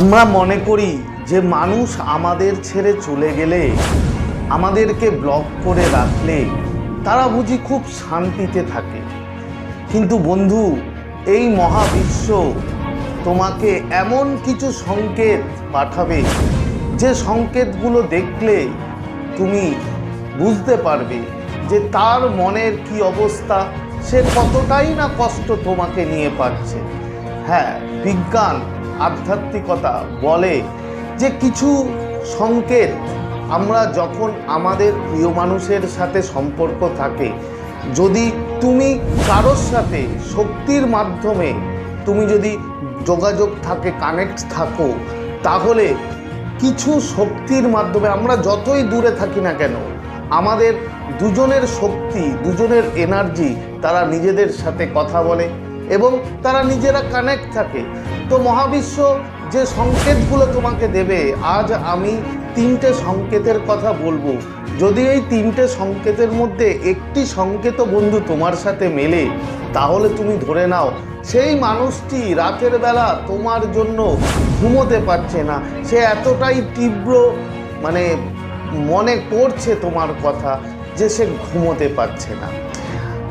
আমরা মনে করি যে মানুষ আমাদের ছেড়ে চলে গেলে, আমাদেরকে ব্লক করে রাখলে তারা বুঝি খুব শান্তিতে থাকে। কিন্তু বন্ধু, এই মহাবিশ্ব তোমাকে এমন কিছু সংকেত পাঠাবে, যে সংকেতগুলো দেখলে তুমি বুঝতে পারবে যে তার মনের কি অবস্থা, সে কতটাই না কষ্ট তোমাকে নিয়ে পাচ্ছে। হ্যাঁ বিজ্ঞান আধ্যাত্মিকতা বলে যে কিছু সংকেত আমরা যখন আমাদের প্রিয় মানুষের সাথে সম্পর্ক থাকে, যদি তুমি কারোর সাথে শক্তির মাধ্যমে তুমি যদি যোগাযোগ থাকে কানেক্ট থাকো, তাহলে কিছু শক্তির মাধ্যমে আমরা যতই দূরে থাকি না কেন, আমাদের দুজনের শক্তি, দুজনের এনার্জি তারা নিজেদের সাথে কথা বলে এবং তারা নিজেরা কানেক্ট থাকে। তো মহাবিশ্ব যে সংকেতগুলো তোমাকে দেবে, আজ আমি তিনটে সংকেতের কথা বলব। যদি এই তিনটে সংকেতের মধ্যে একটি সংকেত বন্ধু তোমার সাথে মেলে, তাহলে তুমি ধরে নাও, সেই মানুষটি রাতের বেলা তোমার জন্য ঘুমোতে পারছে না। সে এতটাই তীব্র মানে মনে করছে তোমার কথা যে সে ঘুমোতে পারছে না।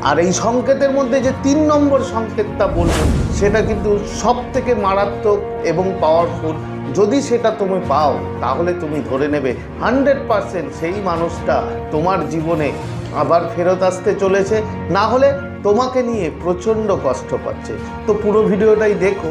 আর এই সংকেতের মধ্যে যে তিন নম্বর সংকেতটা বলব, সেটা কিন্তু সব থেকে মারাত্মক এবং পাওয়ারফুল যদি সেটা তুমি পাও, তাহলে তুমি ধরে নেবে হান্ড্রেড পারসেন্ট সেই মানুষটা তোমার জীবনে আবার ফেরত আসতে চলেছে। না হলে তোমাকে নিয়ে প্রচণ্ড কষ্ট পাচ্ছে। তো পুরো ভিডিওটাই দেখো।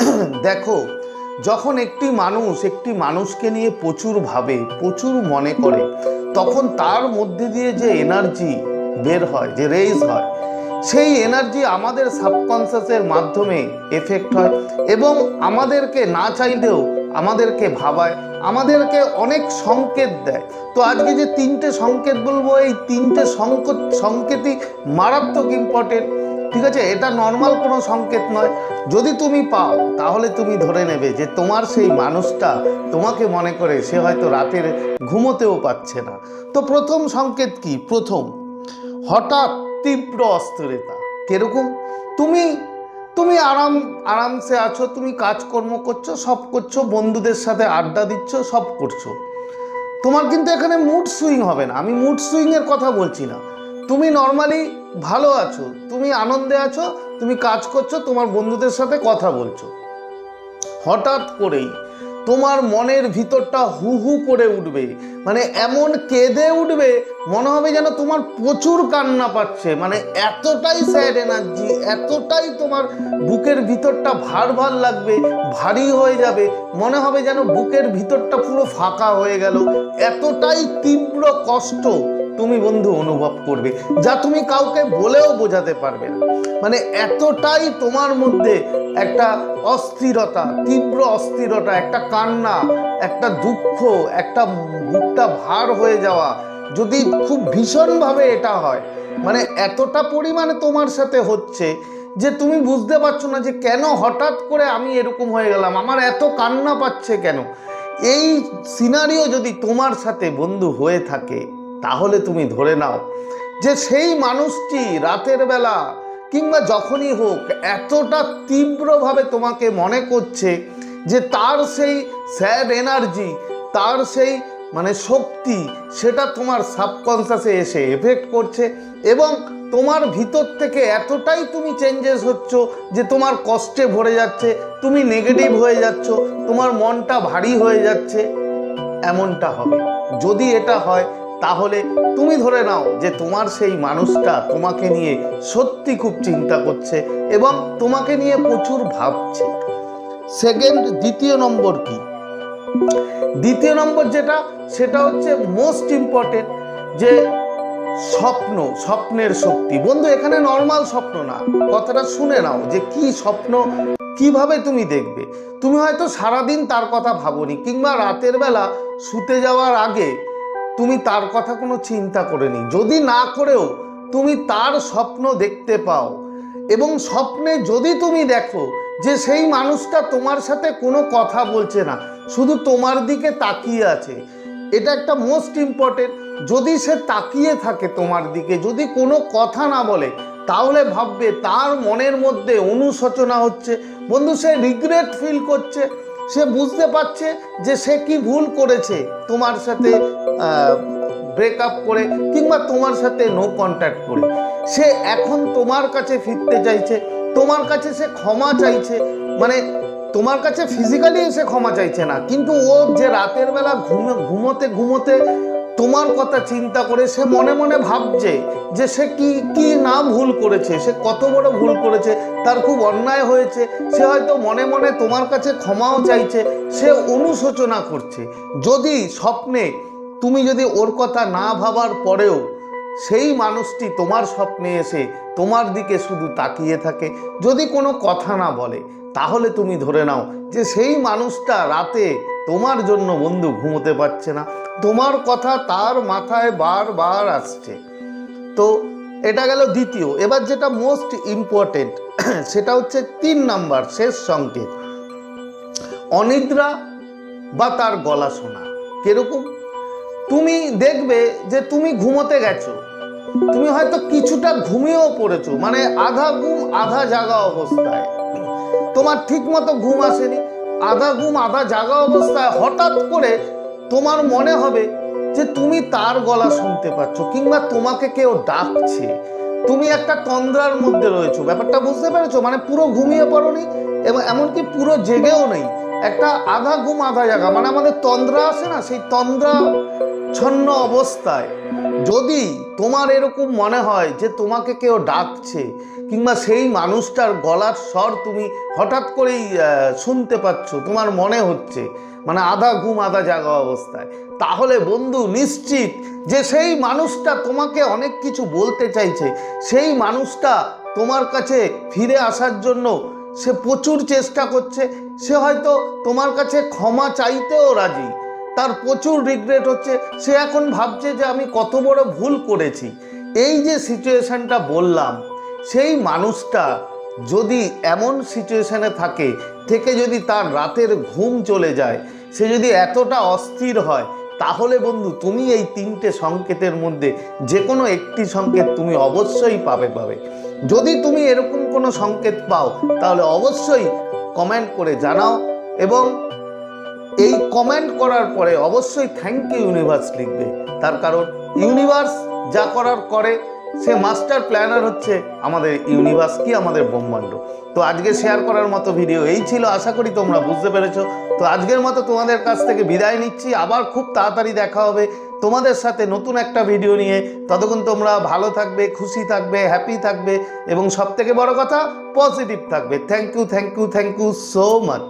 দেখো, যখন একটি মানুষ একটি মানুষকে নিয়ে প্রচুর ভাবে, প্রচুর মনে করে, তখন তার মধ্যে দিয়ে যে এনার্জি বের হয়, যে রেজ হয়, সেই এনার্জি আমাদের সাবকনসিয়াসের মাধ্যমে এফেক্ট হয় এবং আমাদেরকে না চাইলেও আমাদেরকে ভাবায়, আমাদেরকে অনেক সংকেত দেয়। তো আজকে যে তিনটে সংকেত বলব, এই তিনটে সংকেত সংকেতই মারাত্মক ইম্পর্টেন্ট ঠিক আছে? এটা নর্মাল কোনো সংকেত নয়। যদি তুমি পাও, তাহলে তুমি ধরে নেবে যে তোমার সেই মানুষটা তোমাকে মনে করে সে হয়তো রাতের ঘুমোতেও পাচ্ছে না। তো প্রথম সংকেত কি? প্রথম, হঠাৎ তীব্র অস্থিরতা। কীরকম? তুমি তুমি আরাম, আরামসে আছো, তুমি কাজকর্ম করছ, সব করছ, বন্ধুদের সাথে আড্ডা দিচ্ছ, সব করছ। তোমার কিন্তু এখানে মুড সুইং হবে না। আমি মুড সুইংয়ের কথা বলছি না। তুমি নর্মালি ভালো আছো, তুমি আনন্দে আছো, তুমি কাজ করছ, তোমার বন্ধুদের সাথে কথা বলছো। হঠাৎ করেই তোমার মনের ভিতরটা হু হু করে উঠবে মানে এমন কেঁদে উঠবে, মনে হবে যেন তোমার প্রচুর কান্না পাচ্ছে মানে এতটাই স্যাড এনার্জি এতটাই তোমার বুকের ভিতরটা ভার ভার লাগবে, ভারী হয়ে যাবে, মনে হবে যেন বুকের ভিতরটা পুরো ফাঁকা হয়ে গেল, এতটাই তীব্র কষ্ট তুমি বন্ধু অনুভব করবে, যা তুমি কাউকে বলেও বোঝাতে পারবে না। মানে এতটাই তোমার মধ্যে একটা অস্থিরতা, তীব্র অস্থিরতা, একটা কান্না, একটা দুঃখ, একটা বুকটা ভার হয়ে যাওয়া, যদি খুব ভীষণভাবে এটা হয় মানে এতটা পরিমাণে তোমার সাথে হচ্ছে যে তুমি বুঝতে পারছ না যে কেন হঠাৎ করে আমি এরকম হয়ে গেলাম, আমার এত কান্না পাচ্ছে কেন? এই সিনারিও যদি তোমার সাথে বন্ধু হয়ে থাকে তাহলে তুমি ধরে নাও যে সেই মানুষটি রাতের বেলা কিংবা যখনই হোক এতটা তীব্রভাবে তোমাকে মনে করছে যে তার সেই স্যাড এনার্জি তার সেই মানে শক্তি, সেটা তোমার সাবকনসিয়াসে এসে এফেক্ট করছে এবং তোমার ভিতর থেকে এতটাই তুমি চেঞ্জেস হচ্ছ যে তোমার কষ্টে ভরে যাচ্ছে, তুমি নেগেটিভ হয়ে যাচ্ছ, তোমার মনটা ভারী হয়ে যাচ্ছে। এমনটা হবে। যদি এটা হয় তাহলে তুমি ধরে নাও যে তোমার সেই মানুষটা তোমাকে নিয়ে সত্যি খুব চিন্তা করছে এবং তোমাকে নিয়ে প্রচুর ভাবছে। সেকেন্ড দ্বিতীয় নম্বর কি? দ্বিতীয় নম্বর যেটা, সেটা হচ্ছে মোস্ট ইম্পর্টেন্ট যে স্বপ্ন, স্বপ্নের শক্তি। বন্ধু, এখানে নর্মাল স্বপ্ন না। কথাটা শুনে নাও যে কি স্বপ্ন, কীভাবে তুমি দেখবে। তুমি হয়তো সারাদিন তার কথা ভাবোনি, কিংবা রাতের বেলা শুতে যাওয়ার আগে তুমি তার কথা কোনো চিন্তা করেনি। যদি না করেও তুমি তার স্বপ্ন দেখতে পাও এবং স্বপ্নে যদি তুমি দেখো যে সেই মানুষটা তোমার সাথে কোনো কথা বলছে না, শুধু তোমার দিকে তাকিয়ে আছে, এটা একটা মোস্ট ইম্পর্টেন্ট যদি সে তাকিয়ে থাকে তোমার দিকে, যদি কোনো কথা না বলে, তাহলে ভাববে তার মনের মধ্যে অনুশোচনা হচ্ছে। বন্ধু, সে রিগ্রেট ফিল করছে। সে বুঝতে পারছে যে সে কি ভুল করেছে তোমার সাথে ব্রেক আপ করে কিংবা তোমার সাথে নো কন্ট্যাক্ট করে। সে এখন তোমার কাছে ফিরতে চাইছে, তোমার কাছে সে ক্ষমা চাইছে মানে তোমার কাছে ফিজিক্যালি সে ক্ষমা চাইছে না, কিন্তু ও যে রাতের বেলা ঘুমে, ঘুমোতে ঘুমোতে তোমার কথা চিন্তা করে সে মনে মনে ভাবছে যে সে কি কি না ভুল করেছে, সে কত বড় ভুল করেছে, তার খুব অন্যায় হয়েছে, সে হয়তো মনে মনে তোমার কাছে ক্ষমাও চাইছে, সে অনুশোচনা করছে। যদি স্বপ্নে তুমি যদি ওর কথা না ভাবার পরেও সেই মানুষটি তোমার স্বপ্নে এসে তোমার দিকে শুধু তাকিয়ে থাকে, যদি কোনো কথা না বলে, তাহলে তুমি ধরে নাও যে সেই মানুষটা রাতে তোমার জন্য বন্ধু ঘুমোতে পারছে না। তোমার কথা তার মাথায় বারবার আসছে। তো এটা গেল দ্বিতীয়। এবার যেটা মোস্ট ইম্পর্টেন্ট সেটা হচ্ছে তিন নাম্বার, শেষ সংকেত। অনিদ্রা বা তার গলা শোনা। কীরকম? তুমি দেখবে যে তুমি ঘুমোতে গেছো। তুমি হয়তো কিছুটা ঘুমিয়েও পড়েছো। মানে আধা ঘুম, আধা জাগা অবস্থায়। তোমার ঠিক মতো ঘুম আসেনি। আধা ঘুম, আধা জাগা অবস্থায় হঠাৎ করে তোমার মনে হবে যে তুমি তার গলা শুনতে পাচ্ছ, কিংবা তোমাকে কেউ ডাকছে। তুমি একটা তন্দ্রার মধ্যে রয়েছো, ব্যাপারটা বুঝতে পেরেছ? মানে পুরো ঘুমিয়ে পড়োনি, এবং এমনকি পুরো জেগেও নেই। একটা আধা ঘুম, আধা জায়গা মানে আমাদের তন্দ্রা আসে না, সেই তন্দ্রা ছন্ন অবস্থায়। যদি তোমার এরকম মনে হয় যে তোমাকে কেউ ডাকছে কিংবা সেই মানুষটার গলার স্বর তুমি হঠাৎ করেই শুনতে পাচ্ছ, তোমার মনে হচ্ছে মানে আধা ঘুম, আধা জাগা অবস্থায়। তাহলে বন্ধু, নিশ্চিত যে সেই মানুষটা তোমাকে অনেক কিছু বলতে চাইছে, সেই মানুষটা তোমার কাছে ফিরে আসার জন্য সে প্রচুর চেষ্টা করছে, সে হয়তো তোমার কাছে ক্ষমা চাইতেও রাজি। তার প্রচুর রিগ্রেট হচ্ছে, সে এখন ভাবছে যে আমি কত বড় ভুল করেছি। এই যে সিচুয়েশনটা বললাম সেই মানুষটা যদি এমন সিচুয়েশানে থাকে, থেকে যদি তার রাতের ঘুম চলে যায়, সে যদি এতটা অস্থির হয়, তাহলে বন্ধু তুমি এই তিনটে সংকেতের মধ্যে যে কোনো একটি সংকেত তুমি অবশ্যই পাবে পাবে। যদি তুমি এরকম কোনো সংকেত পাও, তাহলে অবশ্যই কমেন্ট করে জানাও এবং এই কমেন্ট করার পরে অবশ্যই থ্যাংক ইউ ইউনিভার্স লিখবে। তার কারণ ইউনিভার্স যা করার করে সে মাস্টার প্ল্যানার হচ্ছে আমাদের ইউনিভার্স কি আমাদের ব্রহ্মাণ্ড। তো আজকে শেয়ার করার মতো ভিডিও এই ছিল, আশা করি তোমরা বুঝতে পেরেছ। তো আজকের মতো তোমাদের কাছ থেকে বিদায় নিচ্ছি, আবার খুব তাড়াতাড়ি দেখা হবে তোমাদের সাথে নতুন একটা ভিডিও নিয়ে। ততক্ষণ তোমরা ভালো থাকবে, খুশি থাকবে হ্যাপি থাকবে এবং সব থেকে বড় কথা পজিটিভ থাকবে। Thank you thank you thank you so much